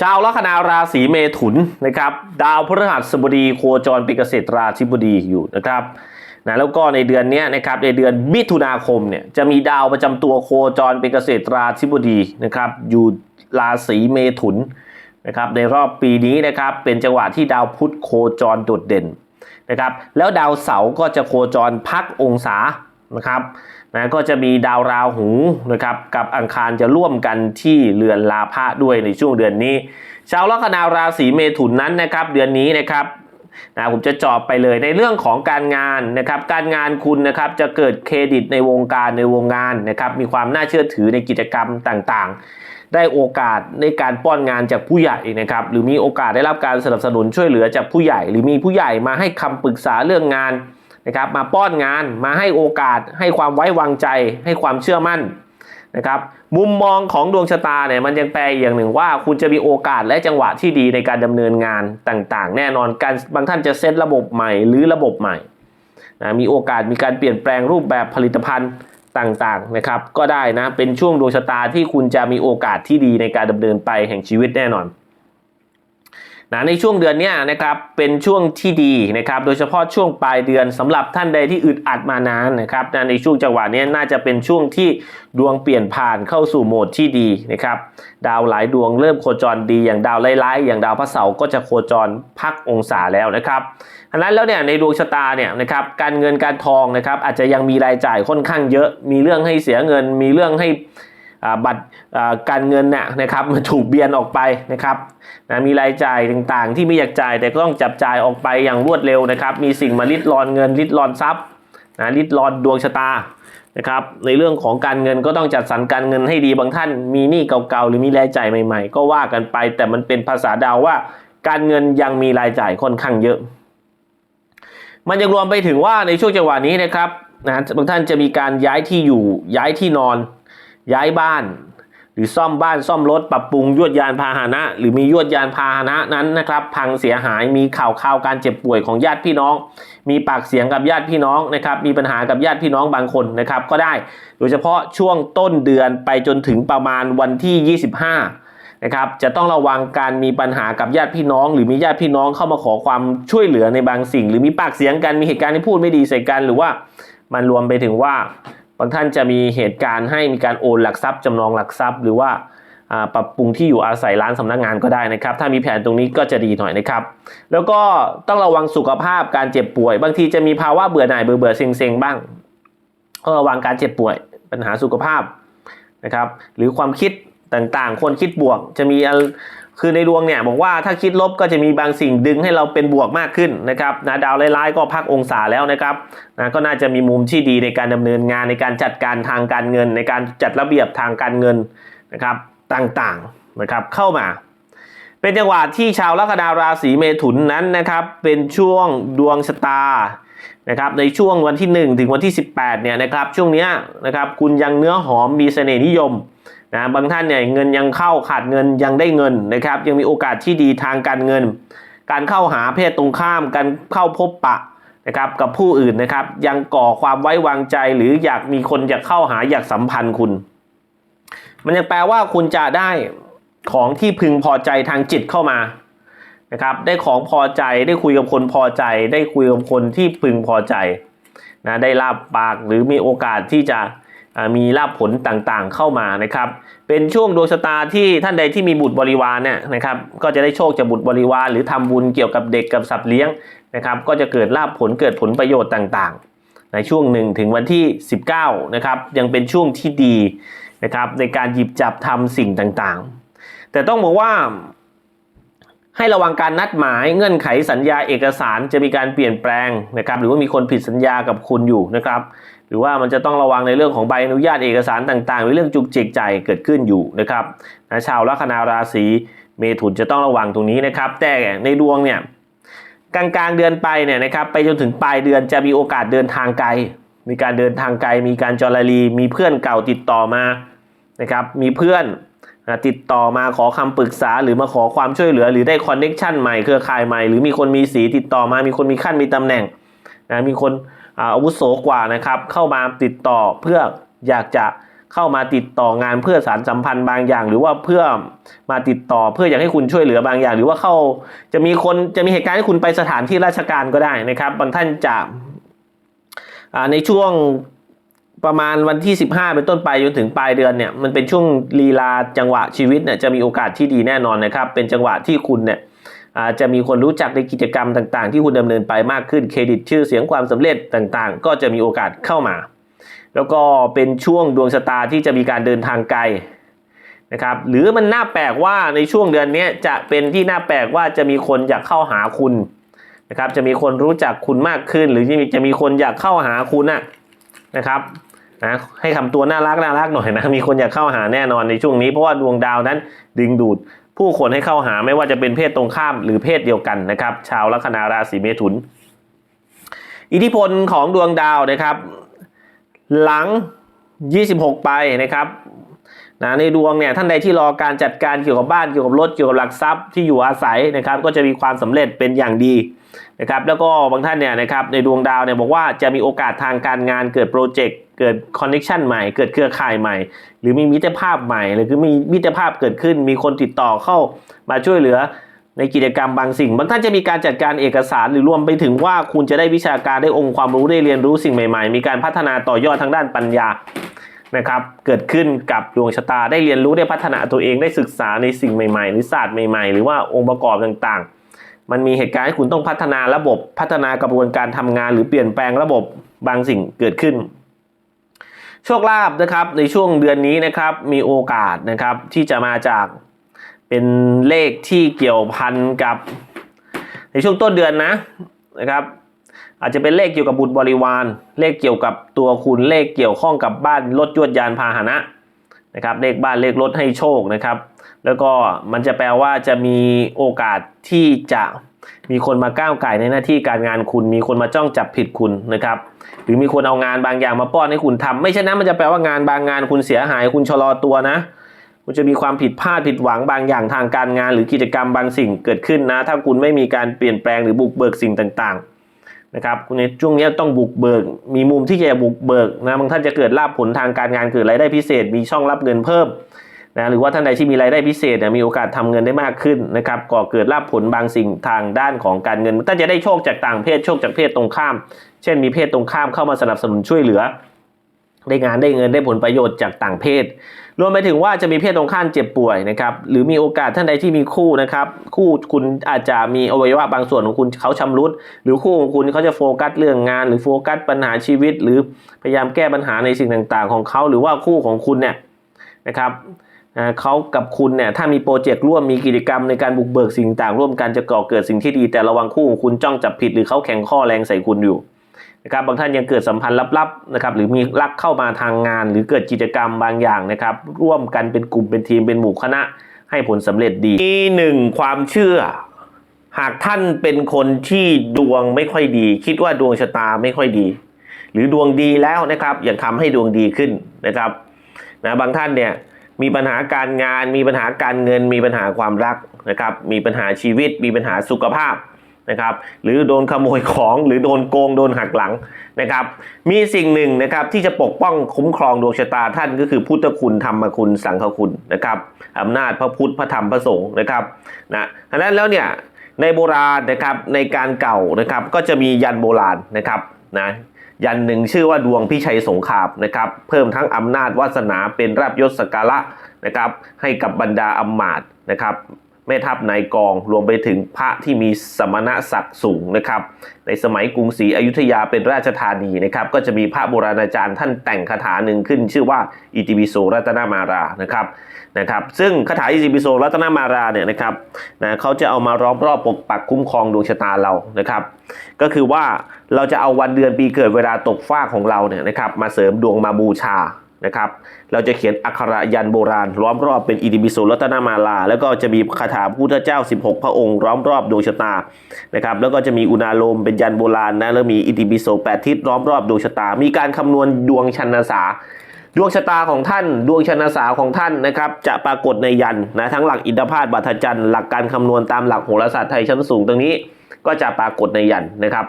ชาวลัคนาราศีเมถุนนะครับ ดาวพฤหัสบดีโคจรเป็นเกษตรราธิบดีอยู่นะครับนะแล้วก็ในเดือนนี้นะครับในเดือนมิถุนาคมเนี่ยจะมีดาวประจำตัวโคจรเป็นเกษตราธิบดีนะครับ อยู่ราศีเมถุนนะครับ ในรอบปีนี้นะครับเป็นจังหวะที่ดาวพุธโคจรโดดเด่นนะครับ แล้วดาวเสาร์ก็จะโคจรพักองศา นะครับนะก็จะมีดาวราหูนะครับกับอังคารจะร่วมกันที่เรือนลาภะด้วยในช่วงเดือนนี้ ชาวลัคนาราศีเมถุนนั้นนะครับเดือนนี้นะครับนะผมจะจอบไปเลยในเรื่องของการงานนะครับ การงานคุณนะครับจะเกิดเครดิตในวงการในวงงานนะครับ มีความน่าเชื่อถือในกิจกรรมต่างๆ ได้โอกาสในการป้อนงานจากผู้ใหญ่นะครับ หรือมีโอกาสได้รับการสนับสนุนช่วยเหลือจากผู้ใหญ่ หรือมีผู้ใหญ่มาให้คำปรึกษาเรื่องงาน นะครับมาป้อนงานมาให้โอกาส ให้ความไว้วางใจ ให้ความเชื่อมั่นนะครับมุมมองของดวงชะตาเนี่ยมันยังแปลอย่างหนึ่งว่า คุณจะมีโอกาสและจังหวะที่ดีในการดำเนินงานต่างๆ แน่นอนการบางท่านจะเซตระบบใหม่หรือระบบใหม่นะมีโอกาสมีการเปลี่ยนแปลงรูปแบบผลิตภัณฑ์ต่างๆนะครับ ก็ได้นะเป็นช่วงดวงชะตาที่คุณจะมีโอกาสที่ดีในการดำเนินไปแห่งชีวิตแน่นอน นะในช่วงเดือนนี้นะครับเป็นช่วงที่ดีนะครับโดยเฉพาะช่วงปลายเดือนสำหรับท่านใดที่อึดอัดมานานนะครับนะในช่วงจังหวะนี้น่าจะเป็นช่วงที่ดวงเปลี่ยนผ่านเข้าสู่โหมดที่ดีนะครับดาวหลายดวงเริ่มโคจรดีอย่างดาวไล่ๆอย่างดาวพระเสาร์ก็จะโคจรพักองศาแล้วนะครับอันนั้นแล้วเนี่ยในดวงชะตาเนี่ยนะครับการเงินการทองนะครับอาจจะยังมีรายจ่ายค่อนข้างเยอะ มีเรื่องให้เสียเงิน มีเรื่องให้ บัตรการเงินเนี่ยนะครับมันถูกเบียนออกไปนะครับนะมีรายจ่ายต่างๆ ที่ไม่อยากจ่ายแต่ก็ต้องจับจ่ายออกไปอย่างรวดเร็วนะครับ มีสิ่งมาลิดรอนเงินลิดรอนทรัพย์นะลิดรอนดวงชะตานะครับในเรื่องของการเงินก็ต้องจัดสรรการเงินให้ดีบางท่าน มีหนี้เก่าๆหรือมีรายจ่ายใหม่ ๆ ก็ว่ากันไป แต่มันเป็นภาษาดาวว่า การเงินยังมีรายจ่ายค่อนข้างเยอะ มันยังรวมไปถึงว่าในช่วงจังหวะนี้นะครับนะบางท่านจะมีการย้ายที่อยู่ย้ายที่นอน ย้ายบ้าน หรือซ่อมบ้านซ่อมรถปรับปรุงยวดยานพาหนะ หรือมียวดยานพาหนะนั้นนะครับ พังเสียหายมีข่าวข่าวการเจ็บป่วยของญาติพี่น้อง มีปากเสียงกับญาติพี่น้องนะครับมีปัญหากับญาติพี่น้องบางคนนะครับก็ได้ โดยเฉพาะช่วงต้นเดือนไปจนถึงประมาณวันที่ 25นะครับจะต้องระวังการมีปัญหากับญาติพี่น้อง หรือมีญาติพี่น้องเข้ามาขอความช่วยเหลือในบางสิ่ง หรือมีปากเสียงกันมีเหตุการณ์ที่พูดไม่ดีใส่กันหรือว่ามันรวมไปถึงว่า บางท่านจะมีเหตุการณ์ให้มีการโอนหลักทรัพย์จำนองหลักทรัพย์ หรือว่าปรับปรุงที่อยู่อาศัยร้านสำนักงานก็ได้นะครับ ถ้ามีแผนตรงนี้ก็จะดีหน่อยนะครับ แล้วก็ต้องระวังสุขภาพการเจ็บป่วย บางทีจะมีภาวะเบื่อหน่ายเบื่อเบื่อเซ็งเซ็งบ้างก็ระวังการเจ็บป่วย ปัญหาสุขภาพนะครับ หรือความคิด ต่างๆ คนคิดบวกจะมีคือในดวงเนี่ยบอกว่าถ้าคิดลบก็จะมีบางสิ่งดึงให้เราเป็นบวกมากขึ้นนะครับนะดาวร้ายๆก็พักองศาแล้วนะครับนะก็น่าจะมีมุมที่ดีในการดำเนินงานในการจัดการทางการเงิน ในการจัดระเบียบทางการเงินนะครับต่างๆนะครับเข้ามา เป็นจังหวะที่ชาวลัคนาราศีเมถุนนั้นนะครับเป็นช่วงดวงชะตานะครับในช่วงวันที่ 1 ถึงวันที่ 18เนี่ยนะครับช่วงนี้นะครับคุณยังเนื้อหอมมีเสน่ห์นิยม นะบางท่านเนี่ยเงินยังเข้าขาดเงินยังได้เงินนะครับ ยังมีโอกาสที่ดีทางการเงิน การเข้าหาเพศตรงข้ามการเข้าพบปะนะครับกับผู้อื่นนะครับ ยังก่อความไว้วางใจหรืออยากมีคนอยากเข้าหาอยากสัมพันธ์คุณ มันยังแปลว่าคุณจะได้ของที่พึงพอใจทางจิตเข้ามานะครับได้ของพอใจได้คุยกับคนพอใจ ได้คุยกับคนที่พึงพอใจนะได้ลาบปากหรือมีโอกาสที่จะ มีลาภผลต่างๆเข้ามานะครับ เป็นช่วงดวงชะตาที่ท่านใดที่มีบุตรบริวารเนี่ยนะครับก็จะได้โชคจากบุตรบริวาร หรือทำบุญเกี่ยวกับเด็กกับสัตว์เลี้ยงนะครับก็จะเกิดลาภผลเกิดผลประโยชน์ต่างๆ ในช่วงหนึ่งถึงวันที่ 19นะครับยังเป็นช่วงที่ดีนะครับในการหยิบจับทำสิ่งต่างๆ แต่ต้องบอกว่าให้ระวังการนัดหมายเงื่อนไขสัญญาเอกสารจะมีการเปลี่ยนแปลงนะครับหรือว่ามีคนผิดสัญญากับคุณอยู่นะครับ หรือว่ามันจะต้องระวังในเรื่องของใบอนุญาตเอกสารต่างๆหรือเรื่องจุกจิกใจายเกิดขึ้นอยู่นะครับนะชาวลัคนาราศีเมถุนจะต้องระวังตรงนี้นะครับ แต่ในดวงเนี่ยกลางๆเดือนไปเนี่ยนะครับไปจนถึงปลายเดือนจะมีโอกาสเดินทางไกล มีการเดินทางไกล มีการจรลี มีเพื่อนเก่าติดต่อมานะครับมีเพื่อนนะติดต่อมาขอคำปรึกษาหรือมาขอความช่วยเหลือ หรือได้คอนเน็กชันใหม่เครือข่ายใหม่ หรือมีคนมีสีติดต่อมามีคนมีขั้นมีตำแหน่งนะมีคน อาวุโสกว่านะครับ เข้ามาติดต่อเพื่ออยากจะเข้ามาติดต่องานเพื่อสารสัมพันธ์บางอย่าง หรือว่าเพื่อมาติดต่อเพื่ออยากให้คุณช่วยเหลือบางอย่าง หรือว่าเข้าจะมีคนจะมีเหตุการณ์ให้คุณไปสถานที่ราชการก็ได้นะครับ บางท่านจะในช่วงประมาณวันที่ 15 เป็นต้นไปจนถึงปลายเดือนเนี่ยมันเป็นช่วงลีลาจังหวะชีวิตเนี่ยจะมีโอกาสที่ดีแน่นอนนะครับ เป็นจังหวะที่คุณเนี่ย อาจจะมีคนรู้จักในกิจกรรมต่างๆ ที่คุณดำเนินไปมากขึ้นเครดิตชื่อเสียงความสำเร็จต่างๆ ก็จะมีโอกาสเข้ามา แล้วก็เป็นช่วงดวงชะตาที่จะมีการเดินทางไกลนะครับหรือมันน่าแปลกว่าในช่วงเดือนนี้จะเป็นที่น่าแปลกว่าจะมีคนอยากเข้าหาคุณนะครับจะมีคนรู้จักคุณมากขึ้น หรือจะมีจะมีคนอยากเข้าหาคุณนะนะครับนะให้ทำตัวน่ารักน่ารักหน่อยนะมีคนอยากเข้าหาแน่นอนในช่วงนี้เพราะว่าดวงดาวนั้นดึงดูด ผู้คนให้เข้าหาไม่ว่าจะเป็นเพศตรงข้ามหรือเพศเดียวกันนะครับ ชาวลัคนาราศีเมถุน อิทธิพลของดวงดาวนะครับ หลัง 26 ไปนะครับนะในดวงเนี่ยท่านใดที่รอการจัดการเกี่ยวกับบ้านเกี่ยวกับรถเกี่ยวกับหลักทรัพย์ที่อยู่อาศัยนะครับ ก็จะมีความสำเร็จเป็นอย่างดีนะครับ แล้วก็บางท่านเนี่ยนะครับในดวงดาวเนี่ยบอกว่าจะมีโอกาสทางการงานเกิดโปรเจกต์ เกิดคอนเน t ชันใหม่ เกิดเครือข่ายใหม่ หรือมีมิตรภาพใหม่ หรือคือมีมิตรภาพเกิดขึ้น มีคนติดต่อเข้ามาช่วยเหลือในกิจกรรมบางสิ่ง บางท่านจะมีการจัดการเอกสารหรือรวมไปถึงว่าคุณจะได้วิชาการได้องค์ความรู้ได้เรียนรู้สิ่งใหม่ๆ มีการพัฒนาต่อยอดทางด้านปัญญานะครับ เกิดขึ้นกับดวงชะตาได้เรียนรู้ได้พัฒนาตัวเองได้ศึกษาในสิ่งใหม่ๆ หรือศาสตร์ใหม่ๆ หรือว่าองค์ประกอบต่างๆ มันมีเหตุการณ์ให้คุณต้องพัฒนาระบบพัฒนากระบวนการทำงาน หรือเปลี่ยนแปลงระบบบางสิ่งเกิดขึ้น โชคลาภนะครับในช่วงเดือนนี้นะครับมีโอกาสนะครับที่จะมาจากเป็นเลขที่เกี่ยวพันกับในช่วงต้นเดือนนะนะครับ อาจจะเป็นเลขเกี่ยวกับบุตรบริวาร เลขเกี่ยวกับตัวคุณเลขเกี่ยวข้องกับบ้านรถยวดยานพาหนะนะครับเลขบ้านเลขรถให้โชคนะครับ แล้วก็มันจะแปลว่าจะมีโอกาสที่จะ มีคนมาก้าวไก่ในหน้าที่การงานคุณ มีคนมาจ้องจับผิดคุณนะครับ หรือมีคนเอางานบางอย่างมาป้อนให้คุณทำไม่ใช่นั้นมันจะแปลว่างานบางงานคุณเสียหาย คุณชะลอตัวนะคุณจะมีความผิดพลาดผิดหวังบางอย่างทางการงาน หรือกิจกรรมบางสิ่งเกิดขึ้นนะ ถ้าคุณไม่มีการเปลี่ยนแปลงหรือบุกเบิกสิ่งต่างๆนะครับคุณในช่วงนี้ต้องบุกเบิก มีมุมที่จะบุกเบิกนะบางท่านจะเกิดลาภผลทางการงานเกิดรายได้พิเศษ มีช่องรับเงินเพิ่ม นะหรือว่าท่านใดที่มีรายได้พิเศษเนี่ยมีโอกาสทำเงินได้มากขึ้นนะครับก่อเกิดลาภผลบางสิ่งทางด้านของการเงินท่านจะได้โชคจากต่างเพศโชคจากเพศตรงข้าม เช่นมีเพศตรงข้ามเข้ามาสนับสนุนช่วยเหลือ ได้งานได้เงินได้ผลประโยชน์จากต่างเพศ รวมไปถึงว่าจะมีเพศตรงข้ามเจ็บป่วยนะครับหรือมีโอกาสท่านใดที่มีคู่นะครับคู่คุณอาจจะมีอวัยวะบางส่วนของคุณเขาชำรุด หรือคู่ของคุณเขาจะโฟกัสเรื่องงาน หรือโฟกัสปัญหาชีวิต หรือพยายามแก้ปัญหาในสิ่งต่าง ๆ ของเขาหรือว่าคู่ของคุณเนี่ยนะครับ เขากับคุณเนี่ยถ้ามีโปรเจกต์ร่วมมีกิจกรรมในการบุกเบิกสิ่งต่างร่วมกันจะก่อเกิดสิ่งที่ดี แต่ระวังคู่ของคุณจ้องจับผิดหรือเขาแข่งข้อแรงใส่คุณอยู่นะครับบางท่านยังเกิดสัมพันธ์ลับๆนะครับหรือมีรักเข้ามาทางงาน หรือเกิดกิจกรรมบางอย่างนะครับร่วมกันเป็นกลุ่มเป็นทีมเป็นหมู่คณะ ให้ผลสำเร็จดีมีหนึ่งความเชื่อ หากท่านเป็นคนที่ดวงไม่ค่อยดี คิดว่าดวงชะตาไม่ค่อยดี หรือดวงดีแล้วนะครับอยากทำให้ดวงดีขึ้นนะครับนะบางท่านเนี่ย มีปัญหาการงาน มีปัญหาการเงิน มีปัญหาความรักนะครับ มีปัญหาชีวิต มีปัญหาสุขภาพนะครับ หรือโดนขโมยของหรือโดนโกงโดนหักหลังนะครับ มีสิ่งหนึ่งนะครับที่จะปกป้องคุ้มครองดวงชะตาท่านก็คือพุทธคุณธรรมคุณสังฆคุณนะครับอำนาจพระพุทธพระธรรมพระสงฆ์นะครับนะดังนั้นแล้วเนี่ย ในโบราณนะครับในการเก่านะครับก็จะมียันโบราณนะครับนะยันหนึ่งชื่อว่าดวงพิชัยสงครามนะครับเพิ่มทั้งอำนาจวาสนาเป็นราบยศสการะนะครับให้กับบรรดาอำมาตย์นะครับ แม่ทัพนายกองรวมไปถึงพระที่มีสมณศักดิ์สูงนะครับ ในสมัยกรุงศรีอยุธยาเป็นราชธานีนะครับ ก็จะมีพระโบราณอาจารย์ท่านแต่งคาถาหนึ่งขึ้น ชื่อว่าอิติปิโสรัตนามารานะครับนะครับ ซึ่งคาถาอิติปิโสรัตนามาราเนี่ยนะครับนะเขาจะเอามาล้อมรอบปกปักคุ้มครองดวงชะตาเรานะครับ ก็คือว่าเราจะเอาวันเดือนปีเกิดเวลาตกฟ้าของเราเนี่ยนะครับมาเสริมดวงมาบูชา นะครับ เราจะเขียนอักขระยันโบราณ ล้อมรอบเป็นอิติปิโสรัตนามาลา แล้วก็จะมีคาถาพุทธเจ้า 16 พระองค์ ล้อมรอบดวงชะตานะครับ แล้วก็จะมีอุณาโลมเป็นยันโบราณนะแล้วมีอิติปิโสแปดทิศล้อมรอบดวงชะตา มีการคำนวณดวงชันษาดวงชะตาของท่านดวงชนษาของท่านนะครับ จะปรากฏในยันนะทั้งหลักอินทพาตบัตจันทร์หลักการคำนวณตามหลักโหราศาสตร์ไทยชั้นสูงตรงนี้ ก็จะปรากฏในยันนะครับ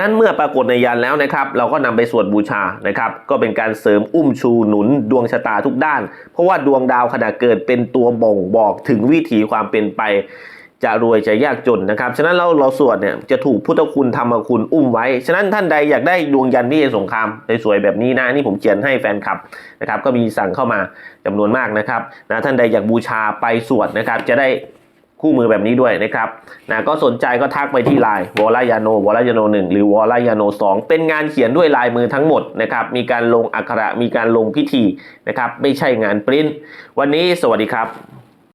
นั้นเมื่อปรากฏในยันแล้วนะครับ เราก็นำไปสวดบูชานะครับ ก็เป็นการเสริมอุ้มชูหนุนดวงชะตาทุกด้าน เพราะว่าดวงดาวขณะเกิดเป็นตัวบ่งบอกถึงวิถีความเป็นไป จะรวยจะยากจนนะครับ ฉะนั้นเราเราสวดเนี่ยจะถูกพุทธคุณธรรมคุณอุ้มไว้ ฉะนั้นท่านใดอยากได้ดวงยันที่สงครามสวยๆแบบนี้นะนี่ผมเขียนให้แฟนคลับนะครับ ก็มีสั่งเข้ามาจำนวนมากนะครับนะท่านใดอยากบูชาไปสวดนะครับจะได้ คู่มือแบบนี้ด้วยนะครับนะก็สนใจก็ทักไปที่ไลน์วอลายาโนวอลายาโนหนึ่งหรือวอลายาโนสองเป็นงานเขียนด้วยลายมือทั้งหมดนะครับมีการลงอักขระมีการลงพิธีนะครับไม่ใช่งานปริ้นวันนี้สวัสดีครับ